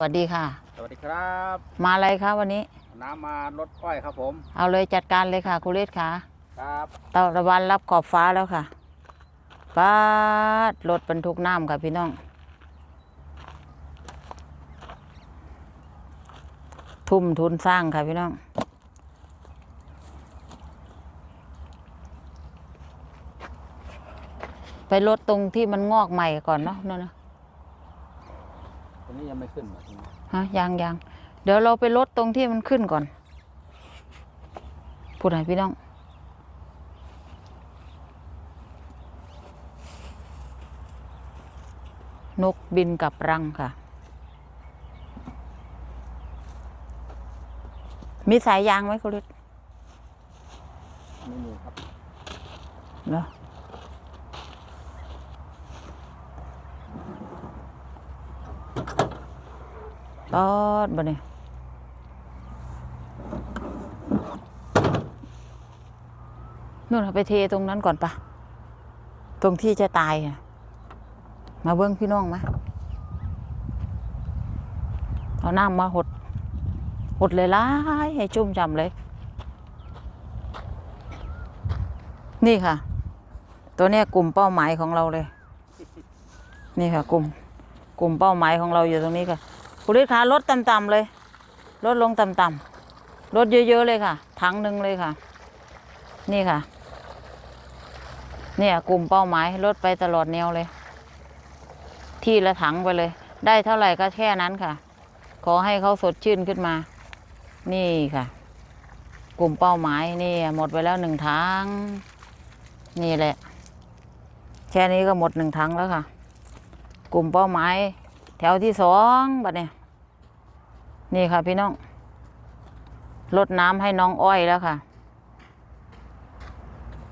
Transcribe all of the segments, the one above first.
สวัสดีค่ะ สวัสดีครับ มาอะไรคะวันนี้ น้ำมาลดอ้อยครับผม เอาเลยจัดการเลยค่ะคุณฤทธิ์ค่ะครับตะวันรับขอบฟ้าแล้วค่ะป้าดรถบรรทุกน้ำค่ะพี่น้อง ทุ่มทุนสร้างค่ะพี่น้อง ไปลดตรงที่มันงอกใหม่ก่อนเนาะนั่นนะตรงนี้ยังไม่ขึ้นเหรอตรงนี้ ฮะยังยังเดี๋ยวเราไปลดตรงที่มันขึ้นก่อนพูดให้พี่น้อง นกบินกลับรังค่ะ มีสายยางไหมคุณฤทธิ์ไม่มีครับเนาะ ตอดบ่เนี่ยนู่นเอาไปเทตรงนั้นก่อนปะตรงที่จะตายอะมาเบิ้งพี่น้องไหมเอาน้ำมาหด หดเลยล่ายให้ชุ่มจำเลย นี่ค่ะ ตัวเนี้ยกลุ่มเป้าหมายของเราเลย นี่ค่ะ กลุ่ม กลุ่มเป้าหมายของเราอยู่ตรงนี้ค่ะ คุณฤทธิ์คะลดต่ำๆเลยลดลงต่ำๆลดเยอะๆเลยค่ะ ถังหนึ่งเลยค่ะ นี่ค่ะ เนี่ยกลุ่มเป้าหมายลดไปตลอดแนวเลย ที่ละถังไปเลย ได้เท่าไหร่ก็แค่นั้นค่ะ ขอให้เขาสดชื่นขึ้นมา นี่ค่ะ กลุ่มเป้าหมายนี่หมดไปแล้วหนึ่งถังนี่แหละ แค่นี้ก็หมดหนึ่งถังแล้วค่ะ กลุ่มเป้าหมาย แถวที่สองบัดเนี่ย นี่ค่ะพี่น้องลดน้ำให้น้องอ้อยแล้วค่ะ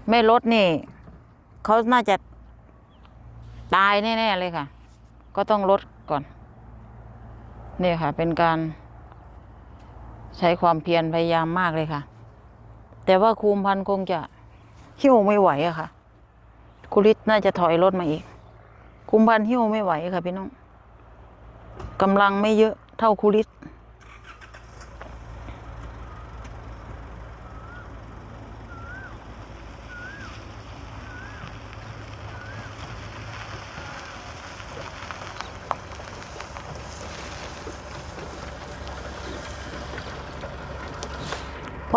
ไม่ลดนี่เขาน่าจะตายแน่ๆเลยค่ะ ก็ต้องลดก่อน นี่ค่ะ เป็นการใช้ความเพียรพยายามมากเลยค่ะ แต่ว่าคูมพันคงจะหิ้วไม่ไหวอะค่ะคุริตน่าจะถอยรถมาอีก คุมพันหิ้วไม่ไหวค่ะพี่น้องกำลังไม่เยอะเท่าคุริต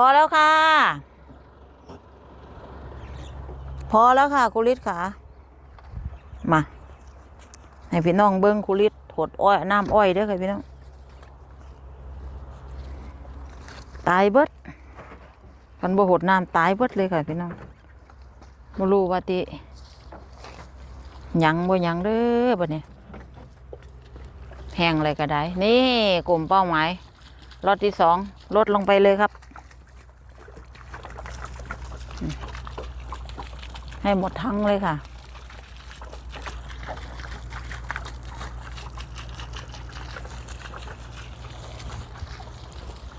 อแล้วค่ะ พอแล้วค่ะคุริตค่ะ มา ให้พี่น้องเบิ้งคุริตถดอ้อยน้ำอ้อยเด้อค่ะพี่น้อง ตายเบิดกันบ่หดน้ำตายเบิดเลยค่ะพี่น้องบ่รู้ว่าติหยังบ่หยังเด้อบัดนี้แห้งอะไรก็ได้ นี่กลุ่มเป้าหมายรถที่สองลดลงไปเลยครับ ให้หมดทั้งเลยค่ะ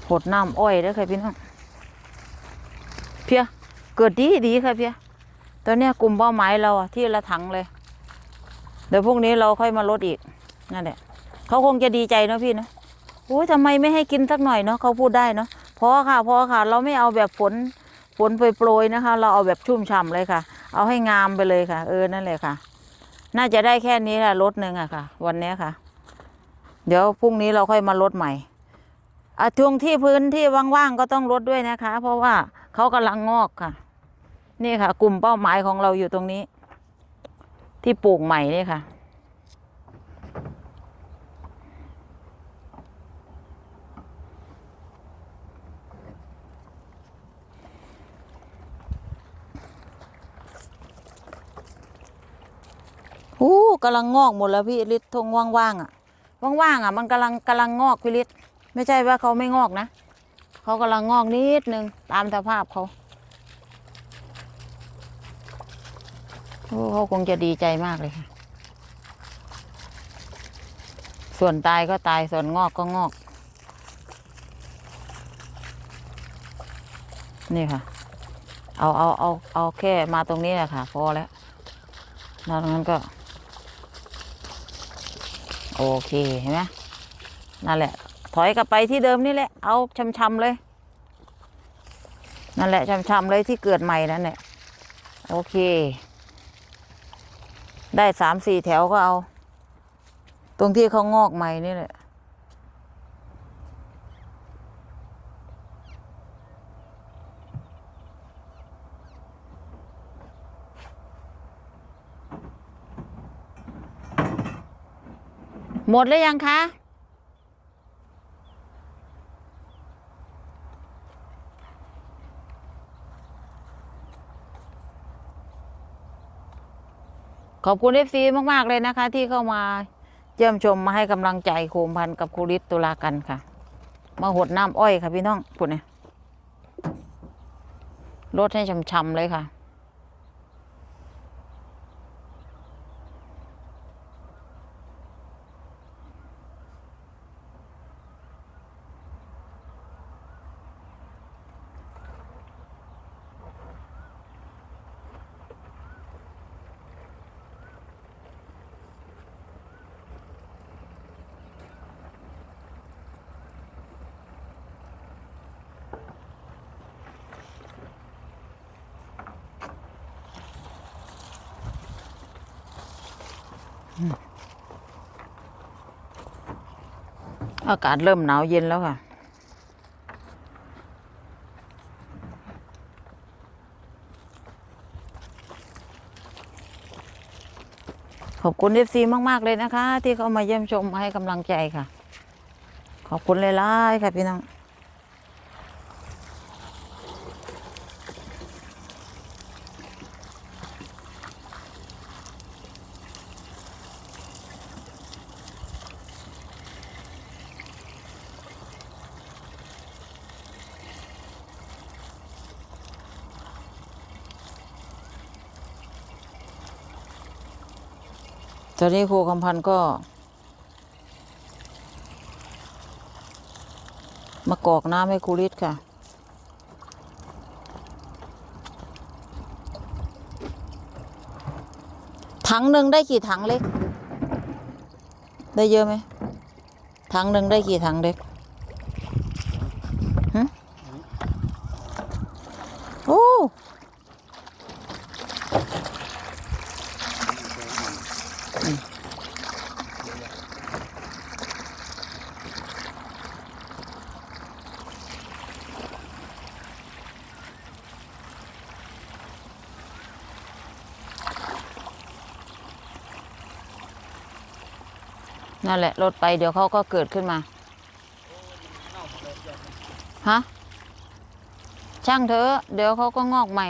หดน้ำอ้อยเด้อค่ะพี่น้อง เพีย เกิดดีดีค่ะเพีย ตอนเนี้ยกลุ่มเป้าหมายเราอะที่ละถังเลย เดี๋ยวพรุ่งนี้เราค่อยมาลดอีก นั่นแหละ เขาคงจะดีใจเนาะพี่เนาะโอ้ยทำไมไม่ให้กินสักหน่อยเนาะเขาพูดได้เนาะพอค่ะพอค่ะ เราไม่เอาแบบฝน ฝนโปรยๆนะคะ เราเอาแบบชุ่มฉ่ำเลยค่ะ เอาให้งามไปเลยค่ะ เออนั่นแหละค่ะ น่าจะได้แค่นี้แหละลดหนึ่งอะค่ะ วันนี้ค่ะ เดี๋ยวพรุ่งนี้เราค่อยมาลดใหม่อะช่วงที่พื้นที่ว่างๆก็ต้องลดด้วยนะคะ เพราะว่าเขากำลังงอกค่ะ นี่ค่ะ กลุ่มเป้าหมายของเราอยู่ตรงนี้ ที่ปลูกใหม่นี่ค่ะ อู้กำลังงอกหมดแล้วพี่ฤทธิ์ทงว่างๆอะ ว่างๆอะ มันกำลังกำลังงอกพี่ฤทธิ์ไม่ใช่ว่าเขาไม่งอกนะเขากำลังงอกนิดนึงตามสภาพเขาโอ้เขาคงจะดีใจมากเลยค่ะ ส่วนตายก็ตายส่วนงอกก็งอก นี่ค่ะ เอาเอาเอาเอาแค่มาตรงนี้แหละค่ะ พอแล้วนอกนั้นก็ โอเคเห็นไหมนั่นแหละ ถอยกลับไปที่เดิมนี่แหละ เอาช้ำๆเลย นั่นแหละช้ำๆเลยที่เกิดใหม่นั่นแหละโอเค ได้สามสี่แถวก็เอา ตรงที่เขางอกใหม่นี่แหละ หมดแล้วยังคะ ขอบคุณเอฟซีมาก ๆ เลยนะคะ ที่เข้ามาเยี่ยมชมมาให้กำลังใจโคมพันกับครูฤทธิ์ตุลากันค่ะ มาหดน้ำอ้อยค่ะพี่น้องพูดเนี่ยรดให้ช่ำๆเลยค่ะ อากาศเริ่มหนาวเย็นแล้วค่ะ ขอบคุณเอฟซีมาก ๆ เลยนะคะ ที่เข้ามาเยี่ยมชมมาให้กำลังใจค่ะ ขอบคุณเลยล่ค่ะพี่น้อง ตอนนี้ครูคำพันธ์ก็ มากรอกน้ำให้ครูฤทธิ์ค่ะ ถังหนึ่งได้กี่ถังเล็ก ได้เยอะไหมถังหนึ่งได้กี่ถังเล็กหึโอ้ นั่นแหละรถไปเดี๋ยวเขาก็เกิดขึ้นมาฮะช่างเถอะเดี๋ยวเขาก็งอกใหม่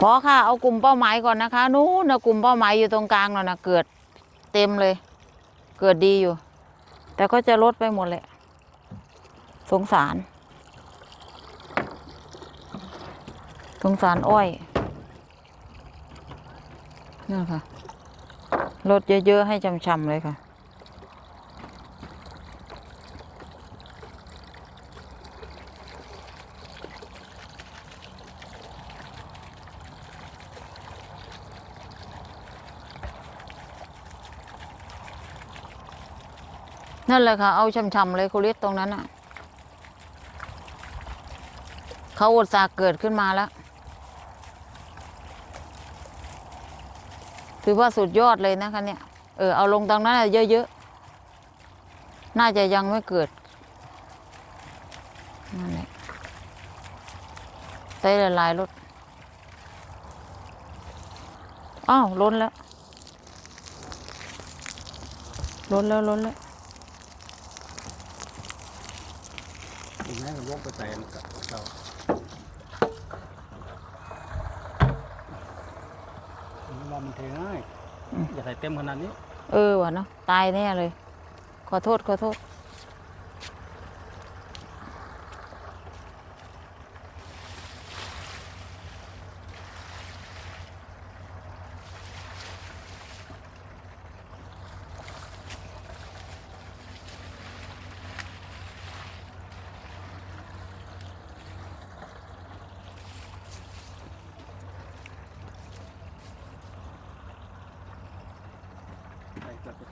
พอค่ะ เอากลุ่มเป้าหมายก่อนนะคะ นู้นนะกลุ่มเป้าหมายอยู่ตรงกลางนั่นนะเกิดเต็มเลย เกิดดีอยู่ แต่ก็จะลดไปหมดแหละสงสาร สงสารอ้อย นี่นค่ะลดเยอะ ๆ ให้ช่ำๆเลยค่ะ นั่นแหละค่ะ เอาช่ำๆเลยคุริสตรงนั้นอะ เขาอุตสาเกิดขึ้นมาแล้ว ถือว่าสุดยอดเลยนะคะเนี่ย เออเอาลงตรงนั้นเยอะๆ น่าจะยังไม่เกิดนั่นแหละใส่ละลายรถอ้าวล้นแล้ว ล้นแล้วล้นแล้วอีกนะยกไปใส่กับเรา ว่ามันเทง่ายอืมอย่าใส่เต็มขนาดนี้ เออว่ะเนาะตายแน่เลย ขอโทษขอโทษ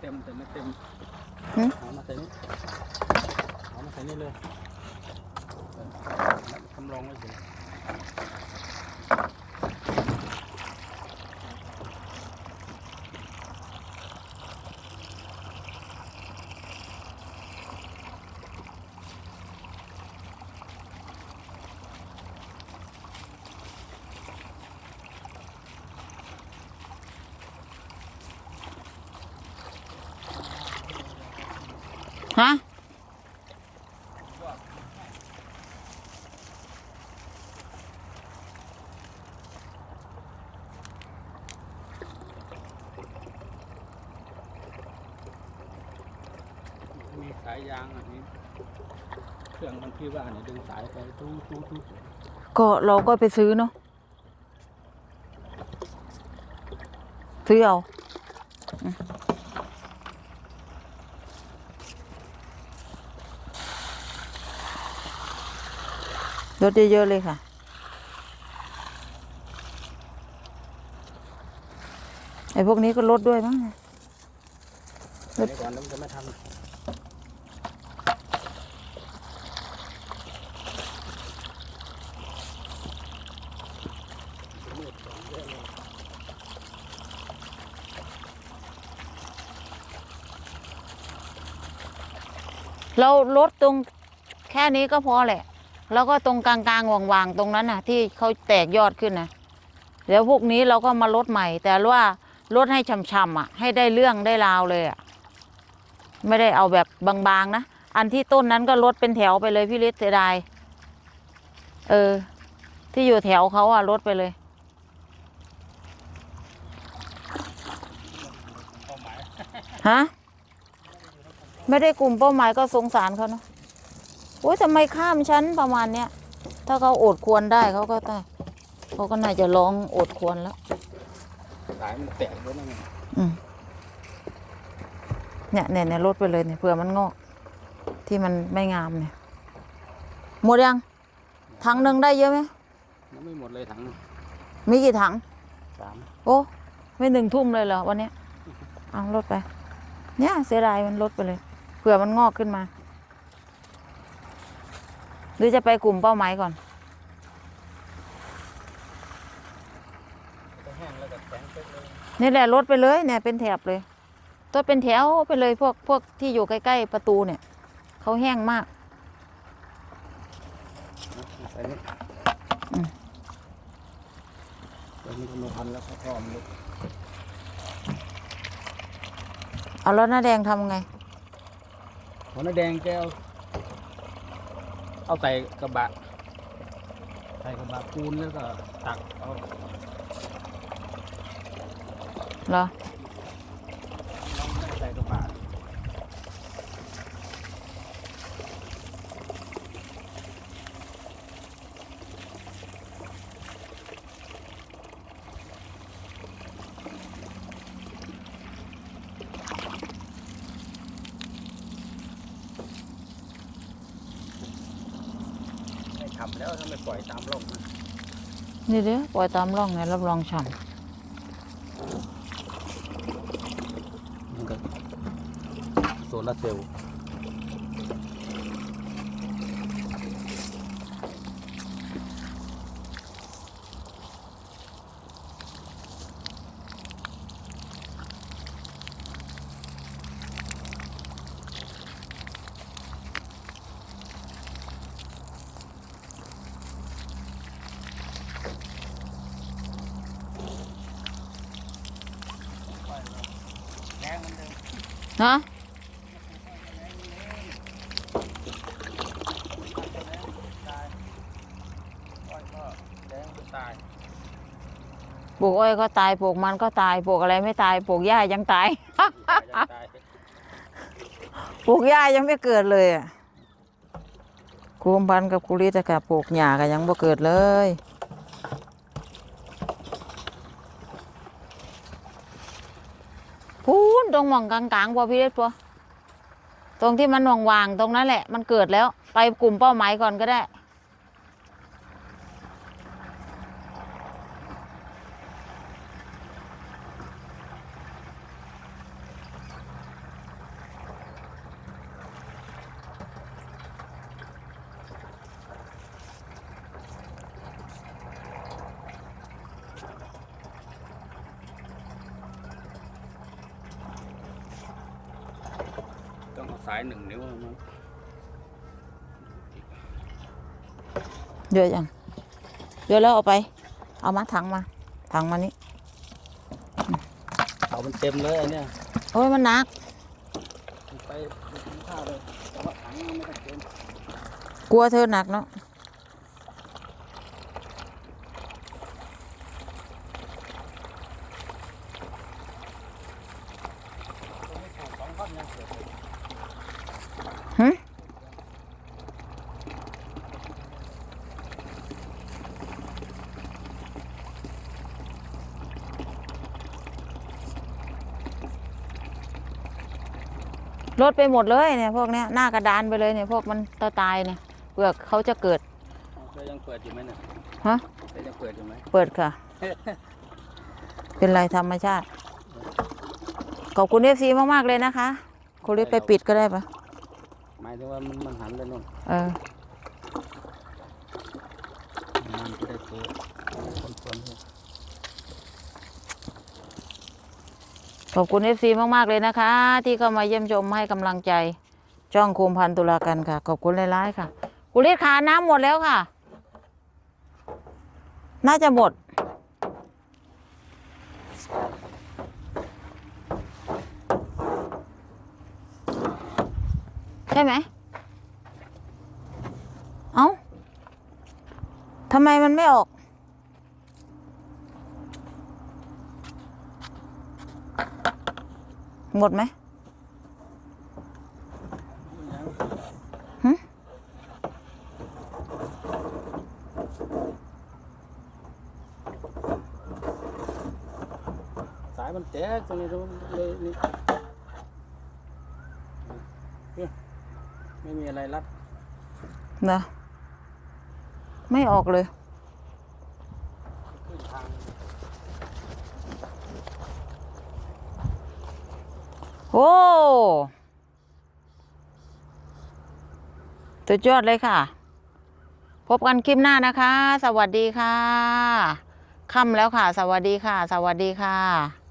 เต็มแต่ไม่เต็มหึเอามาใส่นี่เอามาใส่นี่เลยเออทำรองไว้เฮะมีสายยางอันนี้เครื่องมันที่ว่าเนี่ยดึงสายไปตู้ตู้ตู้ก็เราก็ไปซื้อเนาะซื้อเอา ลดเยอะๆเลยค่ะ ไอ้พวกนี้ก็ลดด้วยมั้งใส่ก่อนแล้วมันจะไม่ทันเราลดตรงแค่นี้ก็พอแหละ แล้วก็ตรงกลางๆว่างๆตรงนั้นน่ะ ที่เขาแตกยอดขึ้นนะเดี๋ยวพวกนี้เราก็มาลดใหม่ แต่ว่าลดให้ช่ำๆอะ ให้ได้เรื่องได้ราวเลยอะ ไม่ได้เอาแบบบางๆนะอันที่ต้นนั้นก็ลดเป็นแถวไปเลยพี่ฤทธิ์เสียดายเออ ที่อยู่แถวเขาอะลดไปเลยเป้าหมายฮะไม่ได้กลุ่มเป้าหมายก็สงสารเขาเนาะ โอ้ยทำไมข้ามชั้นประมาณเนี้ย ถ้าเขาอดควรได้เขาก็ได้เขาก็น่าจะร้องอดควรแล้วสายมันแตกแล้วนะเนี่ยอืมเนี่ยเนี่ยเนี่ยลดไปเลยเนี่ยเผื่อมันงอก ที่มันไม่งามเนี่ย หมดยังถังหนึ่งได้เยอะไหมมันไม่หมดเลยถังหนึ่งมีกี่ถังสามโอ้ไม่หนึ่งทุ่มเลยเหรอวันเนี้ยเอาลดไป เนี่ยเสียดายมันลดไปเลยเผื่อมันงอกขึ้นมา หรือจะไปกลุ่มเป้าหมายก่อนก็แห้งแล้วก็แข็งเป๊กเลยนี่แหละลดไปเลยเนี่ยเป็นแถบเลย ตัวเป็นแถวไปเลยพวกพวกที่อยู่ใกล้ ๆ ประตูเนี่ยเขาแห้งมากใส่นี่อืมแล้วนี่ก็ไม่ทันแล้วเพราะท่อมันลึกเอาแล้วหน้าแดงทำไงหัวหน้าแดงแกเอา เอาใส่กระบะ ใส่กระบะปูนแล้วก็ตักเอา เหรอ เราไม่ได้ใส่กระบะ ไม่ทำ แล้วถ้าไม่ปล่อยตามร่องนะนี่เด้อปล่อยตามร่องเนี่ยรับรองฉ่มันก็โซลาร์เซลล์ะอ้อยก็แดงก็ตายปลูกอ้อยก็ตายปลูกมันก็ตายปลูกอะไรไม่ตายปลูกหญ้ายังตาย ปลูกหญ้ายังไม่เกิดเลยอะครูอมพันกับครูฤทธิ์อะค่ะปลูกหญ้าก็ยังบ่เกิดเลย พูนตรงหม่องกลางๆพอพี่เล็กพอตรงที่มันว่างๆตรงนั้นแหละ มันเกิดแล้ว ไปกลุ่มเป้าหมายก่อนก็ได้ สายหนึ่งนิ้วมั้งเยอะยังเยอะแล้วเอาไป เอามาถังมา ถังมานี่เขามันเต็มเลยอันเนี้ยโอ้ยมันหนักมันไปกินข้าวเลยแต่ว่าถังมันไม่ได้เต็ม กลัวเธอหนักเนาะ สองท่อนยังเสร็จเลย หึ ลดไปหมดเลยเนี่ยพวกเนี้ยหน้ากระดานไปเลยเนี่ยพวกมันตาตายเนี่ยเปลือกเขาจะเกิดเธอยังเปิดอยู่ไหมเนี่ยฮะเธอยังเปิดอยู่ไหมเปิดค่ะ เป็นไรธรรมชาติ ขอบคุณเอฟซีมากๆเลยนะคะคุณรีบไปปิดก็ได้ปะหมายถึงว่ามันมันหันไปนู่นเออมันจะได้เปิดคนสวนเนี่ย ขอบคุณเอฟซีมากๆเลยนะคะ ที่เข้ามาเยี่ยมชมให้กำลังใจจ้องคุมพันตุลากันค่ะ ขอบคุณหลายๆค่ะคุณรีดขาน้ำหมดแล้วค่ะ น่าจะหมด ใช่ไหม เอ้าทำไมมันไม่ออก หมดไหมหึสายมันแตกตรงนี้ตรงนี้เลยนี่นี่ไม่มีอะไรรัดนะไม่ออกเลย ขึ้นทาง โอ้สุดยอดเลยค่ะ พบกันคลิปหน้านะคะ สวัสดีค่ะค่ำแล้วค่ะ สวัสดีค่ะ สวัสดีค่ะ